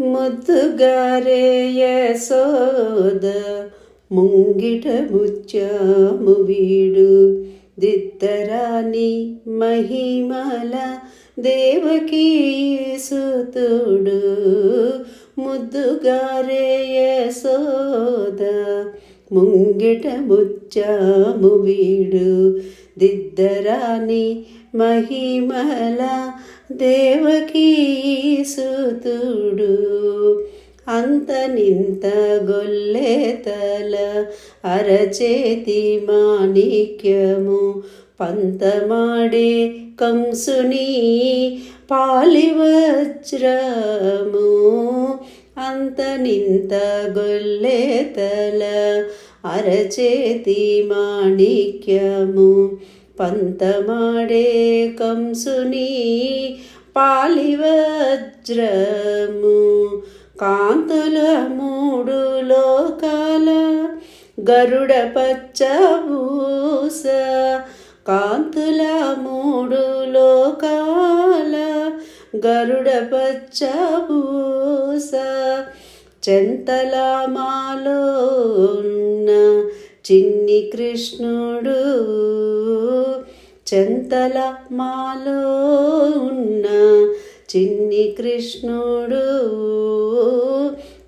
ముద్దుగారే యశోద ముంగిట ముచ్చాము వీడు. దిద్దరాని మహిమల దేవకీసుతుడు సుతుడు ముద్దుగారే ముంగిట ముచ్చాము వీడు. దిద్దరాని మహిమల దేవకీ సుతుడు అంత నింత గొల్లెతల అరచేతి మాణిక్యము. పంతమాడే కంసుని పాలివజ్రము అంత నింత గొల్లెతల అరచేతి మాణిక్యము. పంతమాడే కంసుని పాలివజ్రము. కాంతుల మూడు లోకాల గరుడ పచ్చభూస కాంతుల మూడు లోకాల గరుడ పచ్చభూస చెంతలామాలో ఉన్న చిన్ని కృష్ణుడు చెంతల మాలో ఉన్న చిన్ని కృష్ణుడు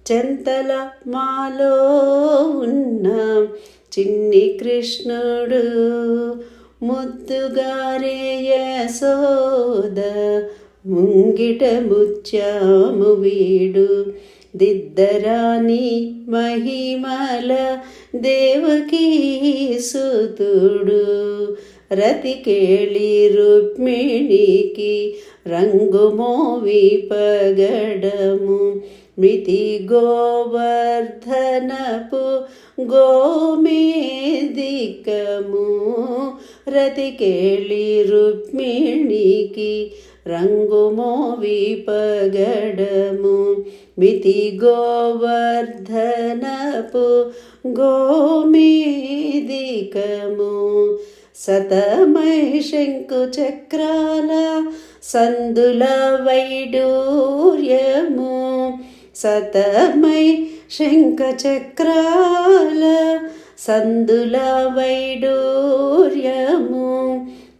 చెంతల మాలో ఉన్న చిన్ని కృష్ణుడు ముద్దుగారే యశోద ముంగిట ముత్యాము వీడు దిద్దరాని మహిమల దేవకీ సుతుడు. రతికేళి రుక్మిణికి రంగుమోవి పగడము. మితి గోవర్ధనపు గోమేదికము రతికేళి రుక్మిణికి రంగుమోవి పగడము మితి గోవర్ధనపు గోమీదికము. సతమై శంకు చక్రాల సందుల వైడూర్యము సతమై శంఖ చక్రాల సందుల వైడూర్యము.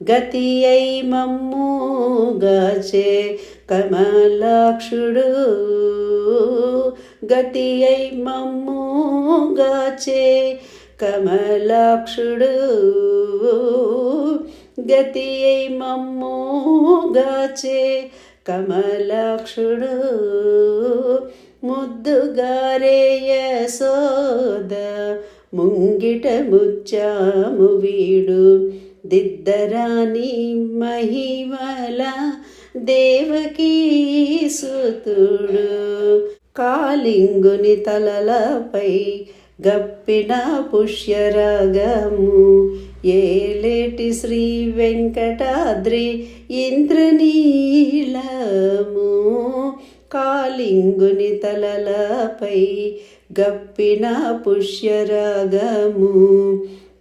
గతి అయి మమ్ముగాచే కమలాక్షుడు. గతి అయి మమ్ముగాచే కమలాక్షుడు. గతి అయి మమ్ముగాచే కమలాక్షుడు. ముద్దుగారే యశోద ముంగిట ముచ్చాము వీడు. దిద్దరాని మహిమల దేవకీ సుతుడు. కాలింగుని తలలపై గప్పిన పుష్యరాగము. ఏలేటి శ్రీ వెంకటాద్రి ఇంద్రనీలము. కాలింగుని తలలపై గప్పిన పుష్యరాగము.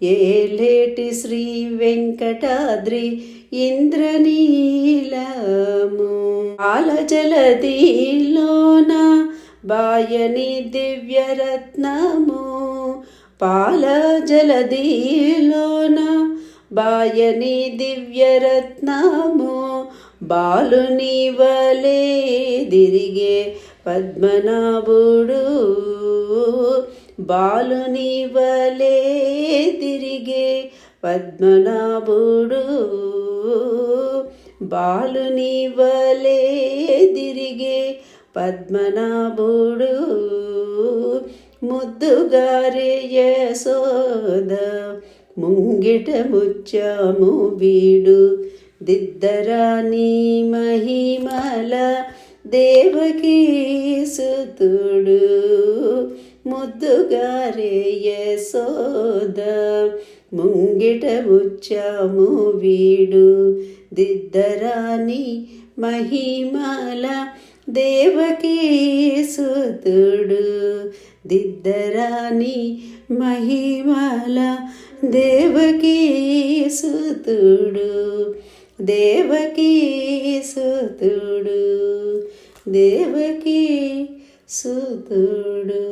ఏలేటి శ్రీ వెంకటాద్రి ఇంద్రనీలము. ఆలజలదీలోన బాయని దివ్యరత్నము. పాలజలదీలోన బాయని దివ్యరత్నము. బాలుని వలే దిరిగే పద్మనాభుడు బాలుని వలే తిరిగే పద్మనాభుడు. బాలుని వలే తిరిగే పద్మనాభుడు. ముద్దుగారే యశోద ముంగిట ముచ్చాము వీడు. దిద్దరాని మహిమల దేవకీసుతుడు ముద్దుగారే యశోద ముంగిట ముచ్చాము వీడు. దిద్దరాని మహిమల దేవకీ దిద్దరాని మహిమల దేవకీ సుతుడు దేవకీ సుతుడు.